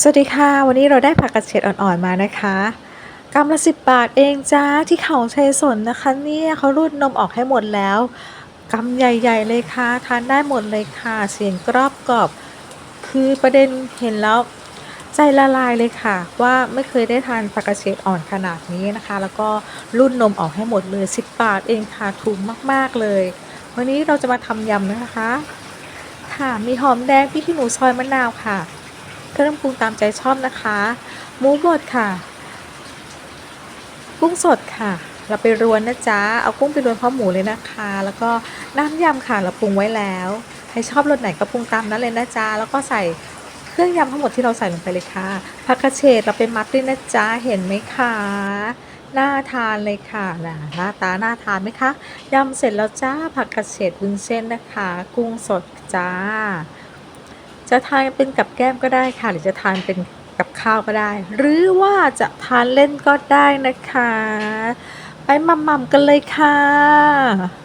สวัสดีค่ะ วันนี้เราได้ผักกระเฉดอ่อนๆมานะคะกำละสิบบาทเองจ้าที่เขาชัยสนนะคะ เนี่ยเขารูดนมออกให้หมดแล้วกำใหญ่ๆเลยค่ะทานได้หมดเลยค่ะ เสียงกรอบกรอบ คือประเด็นเห็นแล้วใจละลายเลยค่ะ ว่าไม่เคยได้ทานผักกระเฉดอ่อนขนาดนี้นะคะ แล้วก็รูดนมออกให้หมดเลย 10 บาทเองค่ะถูกมากๆเลย วันนี้เราจะมาทำยำนะคะ ค่ะมีหอมแดงพริกขี้หนูซอยมะนาวค่ะ เครื่องปรุงตามใจชอบนะคะหมูบดค่ะ กุ้งสดค่ะ เราไปรวนนะจ๊ะ เอากุ้งไปรวนพร้อมหมูเลยนะคะ แล้วก็น้ำยำค่ะเราปรุงไว้แล้ว ใครชอบรสไหนก็ปรุงตามนั้นเลยนะจ๊ะ แล้วก็ใส่เครื่องยำทั้งหมดที่เราใส่ลงไปเลยค่ะผักกระเฉดเราไปมัดด้วยนะจ๊ะ เห็นไหมคะ น่าทานเลยค่ะนะหน้าตาน่าทานไหมคะ ยำเสร็จแล้วจ้า ผักกระเฉดวุ้นเส้นนะคะ กุ้งสดจ้า จะทานเป็นกับแก้มก็ได้ค่ะ หรือจะทานเป็นกับข้าวก็ได้ หรือว่าจะทานเล่นก็ได้นะคะ ไปมัมมัมกันเลยค่ะ